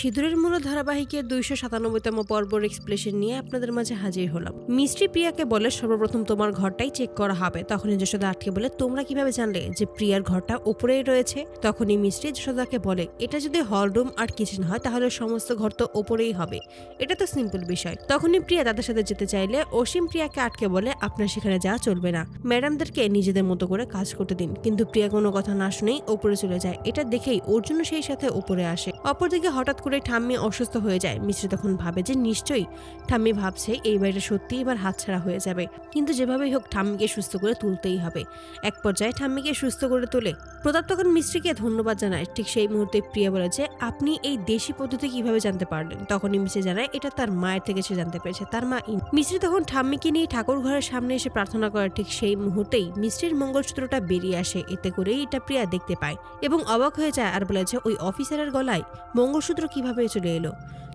সিঁদুরের মূল ধারাবাহিকের দুইশো সাতানব্বইতম পর্বর এক্সপ্লেশন নিয়ে আপনাদের মাঝে হাজির হলাম। মিস্ত্রি প্রিয়াকে বলে সর্বপ্রথম তোমার ঘরটাই চেক করা হবে। তখনই যশোদা আটকে বলে, তোমরা কীভাবে জানলে যে প্রিয়ার ঘরটা উপরেই রয়েছে? তখনই মিস্ত্রি যশোদাকে বলে, এটা যদি হল রুম আর কিচেন হয়, তাহলে সমস্ত ঘর তো ওপরেই হবে। এটা তো সিম্পল বিষয়। তখনই প্রিয়া তাদের সাথে যেতে চাইলে অসীম প্রিয়াকে আটকে বলে, আপনার সেখানে যাওয়া চলবে না। ম্যাডামদেরকে নিজেদের মতো করে কাজ করতে দিন। কিন্তু প্রিয়া কোনো কথা না শুনেই ওপরে চলে যায়। এটা দেখেই অর্জুন সেই সাথে উপরে আসে। অপরদিকে হঠাৎ ঠাম্মি অসুস্থ হয়ে যায়। মিশ্রি তখন ভাবে যে, নিশ্চয়ই ঠাম্মি ভাবছে এই বাড়িটা সত্যি এবার হাতছাড়া হয়ে যাবে। কিন্তু যেভাবেই হোক ঠাম্মিকে সুস্থ করে তুলতেই হবে। এক পর্যায়ে ঠাম্মিকে সুস্থ করে তোলে। প্রতাপ তখন মিস্ত্রিকে ধন্যবাদ জানায়। ঠিক সেই মুহূর্তে প্রিয়া বলে যে, আপনি এই দেশি পদ্ধতি কীভাবে জানতে পারলেন? তখনই মিস্ত্রি জানায়, এটা তার মায়ের থেকে সে জানতে পেরেছে, তার মা মিস্ত্রি তখন ঠাম্মিকে নিয়ে ঠাকুর ঘরের সামনে এসে প্রার্থনা করে। ঠিক সেই মুহূর্তেই মিস্ত্রির মঙ্গলসূত্রটা বেরিয়ে আসে। এতে করেই এটা প্রিয়া দেখতে পায় এবং অবাক হয়ে যায় আর বলে যে, ওই অফিসারের গলায় মঙ্গলসূত্র কীভাবে চলে এলো?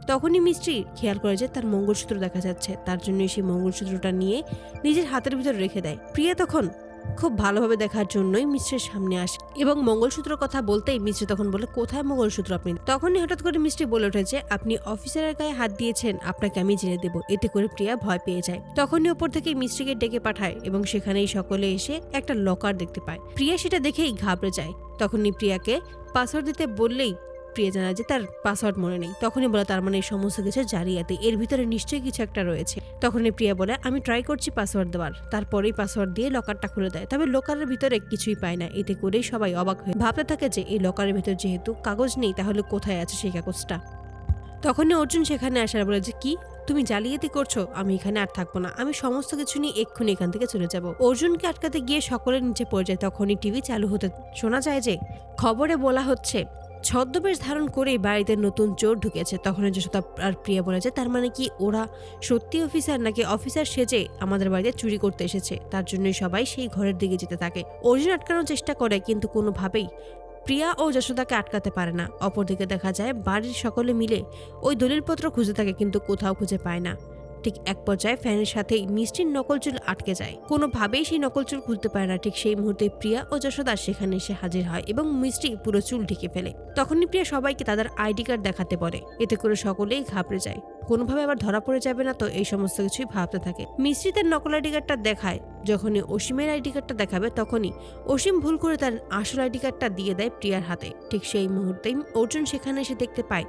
তখনই মিস্ত্রি খেয়াল করে যে তার মঙ্গলসূত্র দেখা যাচ্ছে। তার জন্য সেই মঙ্গলসূত্রটা নিয়ে নিজের হাতের ভিতর রেখে দেয়। প্রিয়া তখন খুব ভালোভাবে দেখার জন্যই মিস্ত্রির সামনে আসে এবং মঙ্গলসূত্রের কথা বলতেই মিস্ত্রি তখন বলে, কোথায় মঙ্গলসূত্র আপনি? তখনই হঠাৎ করে মিস্ত্রি বলে উঠেছে আপনি অফিসারের গায়ে হাত দিয়েছেন, আপনাকে আমি জেনে দেব। এতে করে প্রিয়া ভয় পেয়ে যায়। তখনই ওপর থেকে মিস্ত্রিকে ডেকে পাঠায় এবং সেখানেই সকলে এসে একটা লকার দেখতে পায়। প্রিয়া সেটা দেখেই ঘাবড়ে যায়। তখনই প্রিয়াকে পাসওয়ার্ড দিতে বললেই প্রিয়া জানায় যে তার পাসওয়ার্ড মনে নেই, তখনই বলে তার মানে এই সমস্ত কিছু জারিয়াতে। এর ভিতরে নিশ্চয়ই কিছু একটা রয়েছে। তখনই প্রিয়া বলে, আমি ট্রাই করছি পাসওয়ার্ড দেওয়ার। তারপরেই পাসওয়ার্ড দিয়ে লকারটা খুলে দেয়। তবে লকারের ভিতরে কিছুই পায় না। এতে করেই সবাই অবাক হয়ে ভাবতে থাকে যে এই লকারের ভিতর যেহেতু কাগজ নেই, তাহলে কোথায় আছে সেই কাগজটা? তখনই অর্জুন সেখানে আসার বলে যে, কি? তুমি জালিয়াতি করছ? আমি এখানে আর থাকব না। আমি সমস্ত কিছু নিয়ে এক্ষুনি এখান থেকে চলে যাব। অর্জুনকে আটকাতে গিয়ে সকলের নিচে পড়ে যায়। তখনই টিভি চালু হতে শোনা যায় যে, খবরে বলা হচ্ছে ছদ্মবেশ ধারণ করেই বাড়িতে নতুন চোর ঢুকেছে। তখন যশোদা আর প্রিয়া বলেছে, তার মানে কি ওরা সত্যি অফিসার নাকি অফিসার সেজে আমাদের বাড়িতে চুরি করতে এসেছে? তার জন্যই সবাই সেই ঘরের দিকে যেতে থাকে। অর্জুন আটকানোর চেষ্টা করে, কিন্তু কোনোভাবেই প্রিয়া ও যশোদাকে আটকাতে পারে না। অপরদিকে দেখা যায়, বাড়ির সকলে মিলে ওই দলিলপত্র খুঁজে থাকে, কিন্তু কোথাও খুঁজে পায় না। ঠিক এক পর্যায়ে ফ্যানের সাথেই মিষ্টির নকল চুল আটকে যায়। কোনোভাবেই সেই নকল চুল খুলতে পারে না। ঠিক সেই মুহূর্তে প্রিয়া ও যশোদা সেখানে এসে হাজির হয় এবং মিষ্টি পুরো চুল ঢেকে ফেলে। তখনই প্রিয়া সবাইকে তাদের আইডি কার্ড দেখাতে পারে এতে করে সকলেই ঘাবড়ে যায়। কোনোভাবে আবার ধরা পড়ে যাবে না, তো এই সমস্ত কিছুই ভাবতে থাকে। মিষ্টি তার নকল আইডি কার্ডটা দেখায়। যখনই অসীমের আইডি কার্ডটা দেখাবে, তখনই অসীম ভুল করে তার আসল আইডি কার্ডটা দিয়ে দেয় প্রিয়ার হাতে। ঠিক সেই মুহূর্তেই অর্জুন সেখানে এসে দেখতে পায়,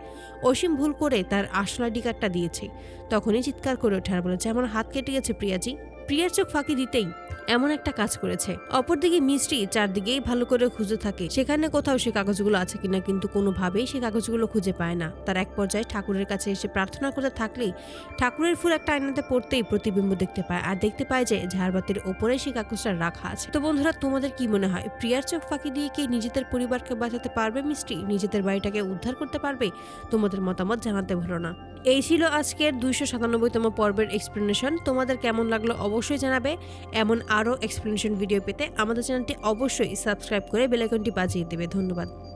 অসীম ভুল করে তার আসল আইডি কার্ডটা দিয়েছে। তখনই চিৎকার করে ওঠে আর বলে, যে আমার হাত কেটে গেছে প্রিয়াজি। প্রিয়ার চোখ ফাঁকি দিতেই এমন একটা কাজ করেছে। অপরদিকে মিষ্টি চারদিকেই ভালো করে খুঁজে থাকে। সেখানে কোথাও সে কাগজগুলো আছে কিনা কিন্তু কোনোভাবেই সে কাগজগুলো খুঁজে পায় না। তার এক পর্যায়ে ঠাকুরের কাছে এসে প্রার্থনা করতে থাকলেই ঠাকুরের ফুল একটা আয়নাতে পড়তেই প্রতিবিম্ব দেখতে পায় আর দেখতে পায় যে ঝাড়বাতির ওপরে সেই কাগজটা রাখা আছে। তো বন্ধুরা, তোমাদের কি মনে হয়, প্রিয়ার চোখ ফাঁকি দিয়ে কি নিজেদের পরিবারকে বাঁচাতে পারবে মিষ্টি? নিজেদের বাড়িটাকে উদ্ধার করতে পারবে? তোমাদের মতামত জানাতে ভুলো না। এই ছিল আজকের দুইশো সাতানব্বইতম পর্বের এক্সপ্লেনেশন তোমাদের কেমন লাগল অবশ্যই জানাবে। এমন আরও এক্সপ্লেনেশন ভিডিও পেতে আমাদের চ্যানেলটি অবশ্যই সাবস্ক্রাইব করে বেলাইকনটি বাজিয়ে দেবে। ধন্যবাদ।